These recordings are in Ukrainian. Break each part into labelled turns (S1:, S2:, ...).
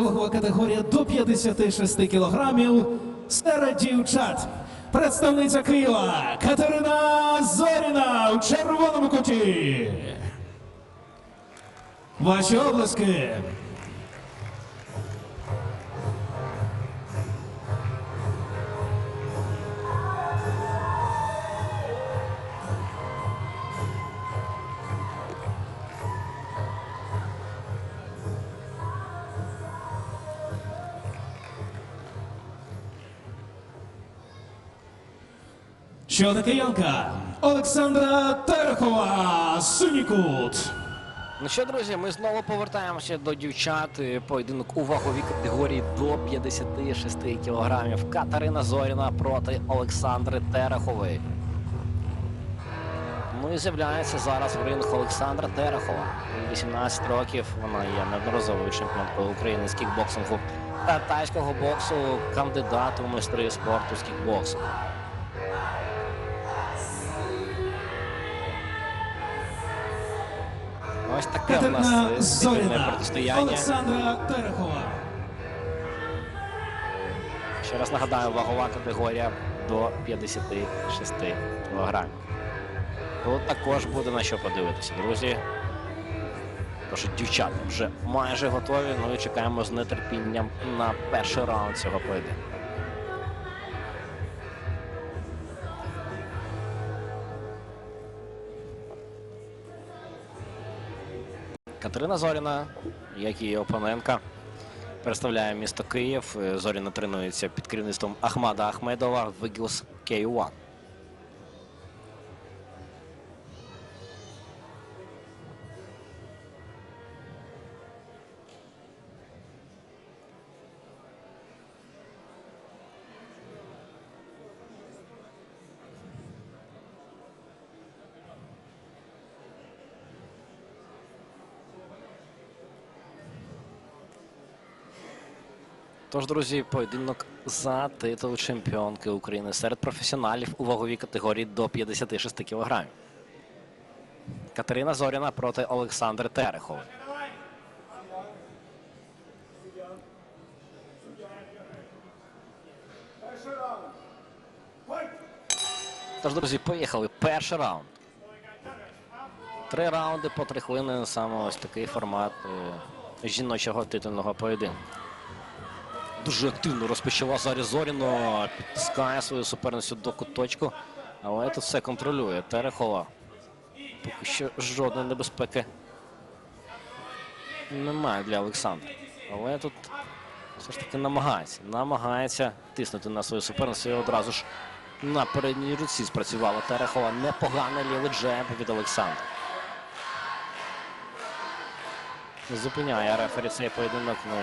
S1: Вагова категорія до 56 кілограмів серед дівчат. Представниця Києва Катерина Зоріна у червоному куті. Ваші обласки. Одна киянка Олександра Терехова, синій кут.
S2: Ну що, друзі, ми знову повертаємося до дівчат. Поєдинок у ваговій категорії до 56 кілограмів. Катерина Зоріна проти Олександри Терехової. Ну і з'являється зараз в ринг Олександра Терехова. 18 років. Вона є неодноразовою чемпіонкою України з кікбоксингу та тайського боксу, кандидат у майстри спорту з кікбоксу. Ось таке в нас
S1: Катерина
S2: е, спільне протистояння.
S1: Олександра Терехова.
S2: Ще раз нагадаю, вагова категорія до 56 кг. Тут також буде на що подивитися, друзі. Тож дівчата вже майже готові. Ну і чекаємо з нетерпінням на перший раунд цього поєдинку. Катерина Зоріна, як її опонентка, представляє місто Київ. Зоріна тренується під керівництвом Ахмада Ахмедова в Вигілс K1. Тож, друзі, поєдинок за титул чемпіонки України серед професіоналів у ваговій категорії до 56 кг. Катерина Зоріна проти Олександри Терехової. Тож, друзі, поїхали. Перший раунд. Три раунди по три хвилини. Саме ось такий формат е, жіночого титульного поєдинку. Дуже активно розпочала зараз Зоріно, підтискає свою суперницю до куточку, але тут все контролює. Терехова. Поки що жодної небезпеки немає для Олександра. Але тут все ж таки намагається. Намагається тиснути на свою суперницю і одразу ж на передній руці спрацювала Терехова. Непоганий лівий джеб від Олександра. Зупиняє рефері цей поєдинок. Ну,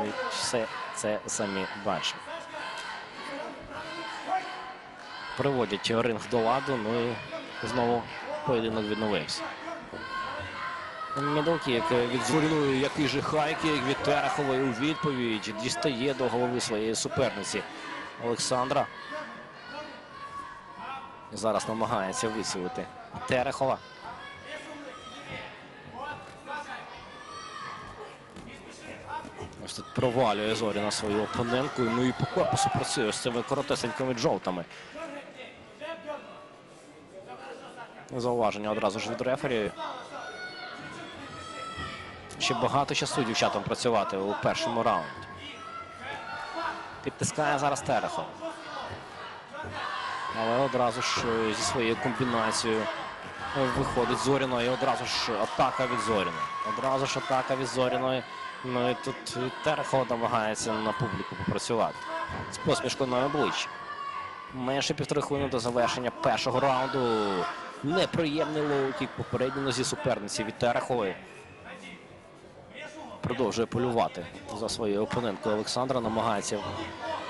S2: ми все це самі бачимо. Приводять ринг до ладу, ну і знову поєдинок відновився. Мідолкік від Зоріної, який же хайкік від Терехової у відповідь дістає до голови своєї суперниці Олександра. Зараз намагається висілити Терехова. Тут провалює Зоріна свою опонентку. Ну і по корпусу працює з цими коротесенькими джолтами. Зауваження одразу ж від рефері. Ще багато часу дівчатам працювати у першому раунді. Підтискає зараз Терехов. Але одразу ж е, зі своєю комбінацією виходить Зоріно і одразу ж атака від Зоріної. Одразу ж атака від Зоріної. Ну і тут і Терехов намагається на публіку попрацювати. З посмішкою на обличчі. Менше півтори хвилини до завершення першого раунду. Неприємний лоу-кік по передній нозі суперниці від Терехової. Продовжує полювати за своєю опоненткою Олександра. Намагається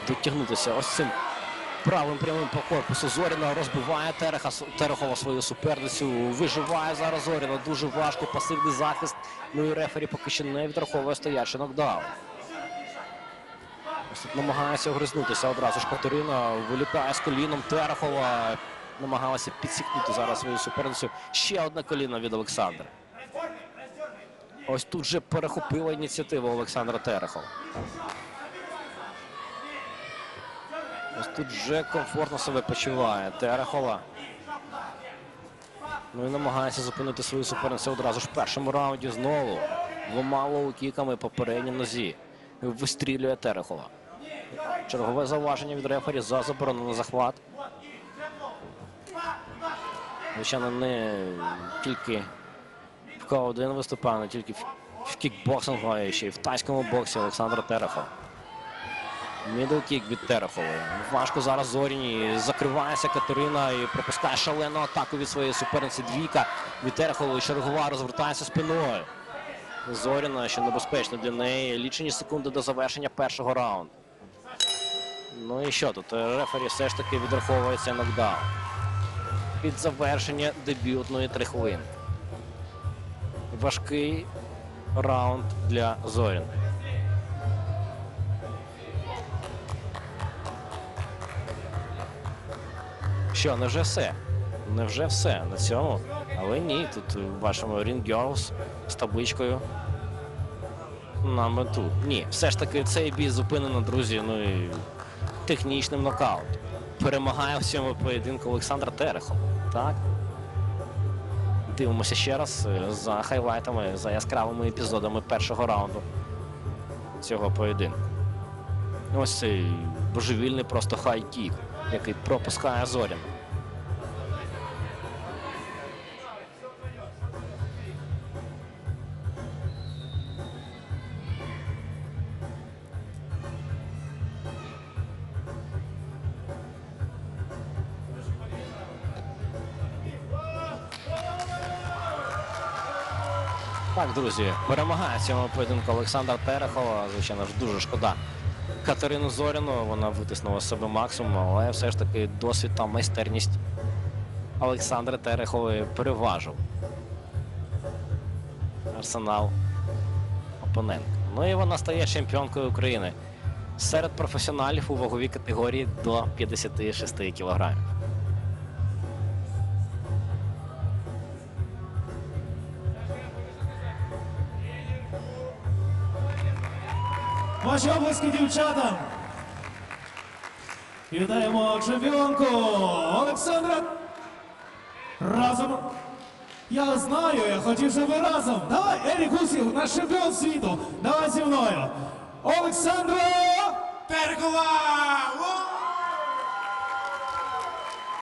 S2: дотягнутися ось цим правим прямим по корпусу. Зоріна розбиває Тереха, Терехова свою суперницю. Виживає зараз Зоріна. Дуже важко. Пасивний захист. Ну і рефері поки що не відраховує стоячий нокдаун. Ось тут намагається огризнутися одразу ж Катерина. Вилітає з коліном Терехова. Намагалася підсікнути зараз свою суперницю. Ще одне коліно від Олександра. Ось тут же перехопила ініціативу Олександра Терехова. Ось тут вже комфортно себе почуває Терехова. Ну і намагається зупинити свою суперницю одразу ж в першому раунді знову. Двома лоу-кіками по передній нозі. Вистрілює Терехова. Чергове зауваження від рефері за заборонений захват. Звичайно, не тільки в К1 виступає, не тільки в кікбоксингу, а ще й в тайському боксі Олександра Терехова. Мідл-кік від Терехової. Важко зараз Зоріні. Закривається Катерина і пропускає шалену атаку від своєї суперниці. Двійка від Терехової. Чергова розвертається спиною. Зоріна, що небезпечно для неї. Лічені секунди до завершення першого раунду. Ну і що тут? Рефері все ж таки відраховується нокдаун. Під завершення дебютної три хвилини. Важкий раунд для Зоріна. Що, невже все? Невже все на цьому? Але ні, тут е, бачимо Ring Girls з табличкою на мету. Ні, все ж таки цей бій зупинено, друзі. Ну і технічним нокаутом. Перемагає в цьому поєдинку Олександр Терехов. Так. Дивимося ще раз е, за хайлайтами, за яскравими епізодами першого раунду цього поєдинку. Ось цей божевільний просто хай-кік, який пропускає Зорін. Так, друзі, перемагає в цьому поєдинку Олександр Терехова. Звичайно ж, дуже шкода. Катерину Зоріну вона витиснула з себе максимум, але все ж таки досвід та майстерність Олександра Терехової переважив. Арсенал опонент. Ну і вона стає чемпіонкою України серед професіоналів у ваговій категорії до 56 кілограмів.
S1: Ваші обласки дівчатам. Вітаємо чемпіонку Олександра. Разом. Я знаю, я хотів, щоб ви разом. Давай, Ерік Гусів, наш чемпіон світу. Давай зі мною. Олександра!
S3: Перкова!